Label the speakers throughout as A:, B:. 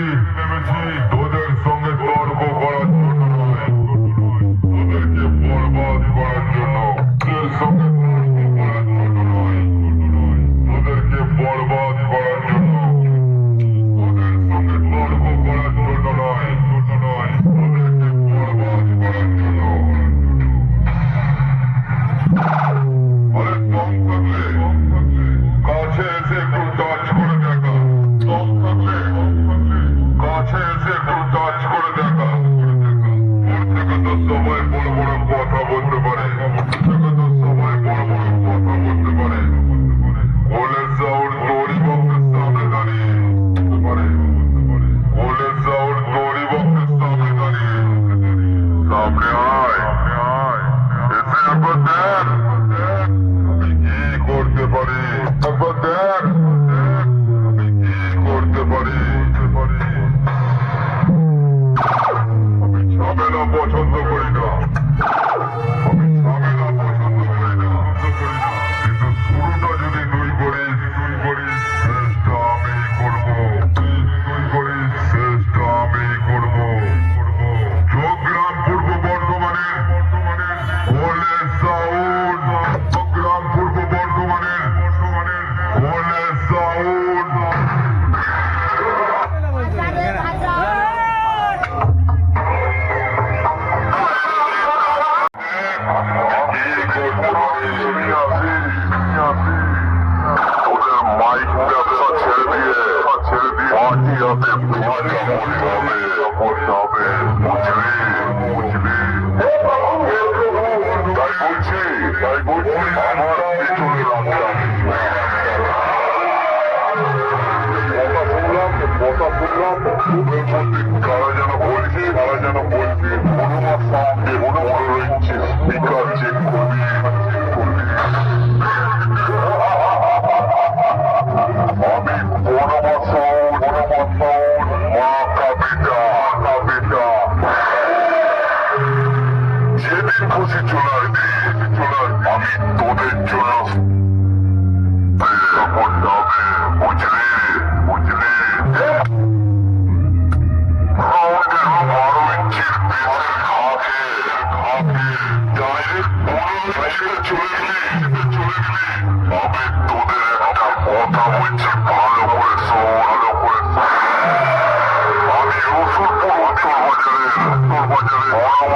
A: Amen. পছন্দ কারা যেন বলছে কারা যেন বলছে হনুমান সাউন্ডে হনুমান রয়েছে স্পিকার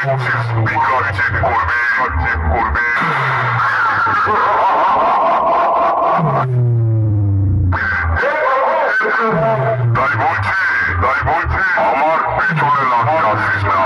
A: তাই বলছি আমার পেছনে লাগতে আসিস না